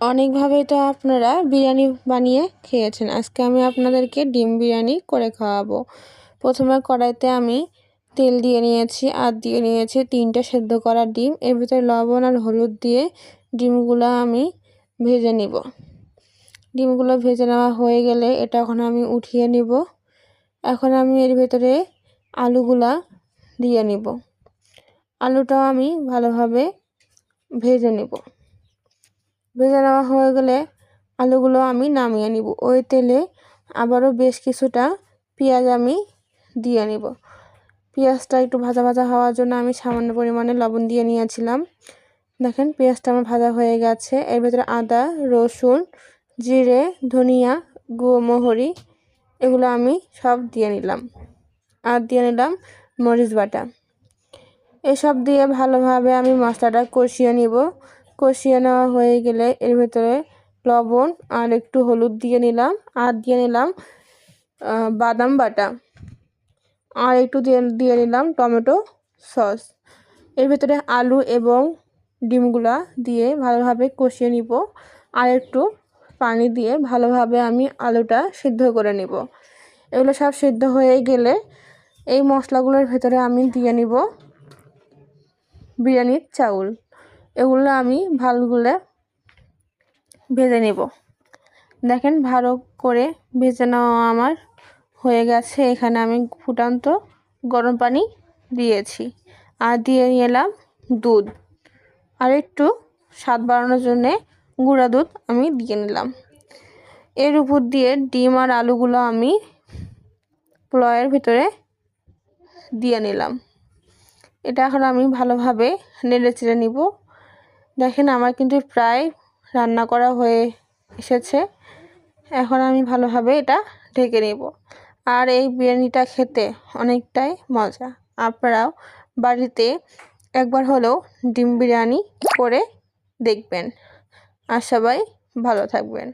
অনেকভাবেই তো আপনারা বিরিয়ানি বানিয়ে খেয়েছেন। আজকে আমি আপনাদেরকে ডিম বিরিয়ানি করে খাওয়াবো। প্রথমে কড়াইতে আমি তেল দিয়ে নিয়েছি, আর দিয়ে নিয়েছি তিনটে সেদ্ধ করা ডিম। এর ভিতরে লবণ আর হলুদ দিয়ে ডিমগুলো আমি ভেজে নিব। ডিমগুলো ভেজে নেওয়া হয়ে গেলে এটা এখন আমি উঠিয়ে নিব। এখন আমি এর ভেতরে আলুগুলা দিয়ে নিব। আলুটাও আমি ভালোভাবে ভেজে নেব। ভেজে নেওয়া হয়ে গেলে আলুগুলো আমি নামিয়ে নিব। ওই তেলে আবারও বেশ কিছুটা পেঁয়াজ আমি দিয়ে নিব। পেঁয়াজটা একটু ভাজা ভাজা হওয়ার জন্য আমি সামান্য পরিমাণে লবণ দিয়ে নিয়েছিলাম। দেখেন, পেঁয়াজটা আমার ভাজা হয়ে গেছে। এর ভেতরে আদা, রসুন, জিরে, ধনিয়া গুমোহরি এগুলো আমি সব দিয়ে নিলাম। আর দিয়ে নিলাম মরিচ বাটা। এসব দিয়ে ভালোভাবে আমি মশলাটা কষিয়ে নিব। কষিয়ে নেওয়া হয়ে গেলে এর ভেতরে লবণ আর একটু হলুদ দিয়ে নিলাম। আর দিয়ে নিলাম বাদাম বাটা। আর একটু দিয়ে দিয়ে নিলাম টমেটো সস। এর ভেতরে আলু এবং ডিমগুলা দিয়ে ভালোভাবে কষিয়ে নিব। আর একটু পানি দিয়ে ভালোভাবে আমি আলুটা সিদ্ধ করে নিব। এগুলো সব সিদ্ধ হয়ে গেলে এই মশলাগুলোর ভেতরে আমি দিয়ে নিব বিরিয়ানির চাউল। এগুলো আমি ভালোগুলো ভেজে নেব। দেখেন ভালো করে ভেজে নেওয়া আমার হয়ে গেছে। এখানে আমি ফুটান্ত গরম পানি দিয়েছি আর দিয়ে নিলাম দুধ। আর একটু স্বাদ বাড়ানোর জন্যে গুঁড়া দুধ আমি দিয়ে নিলাম। এর উপর দিয়ে ডিম আর আলুগুলো আমি প্লয়ের ভিতরে দিয়ে নিলাম। এটা এখন আমি ভালোভাবে নেড়ে চেড়ে নিব। দেখেন আমার কিন্তু প্রায় রান্না করা হয়ে এসেছে। এখন আমি ভালোভাবে এটা ঢেকে নেব। আর এই বিরিয়ানিটা খেতে অনেকটাই মজা। আপনারাও বাড়িতে একবার হলেও ডিম বিরিয়ানি করে দেখবেন। আর সবাই ভালো থাকবেন।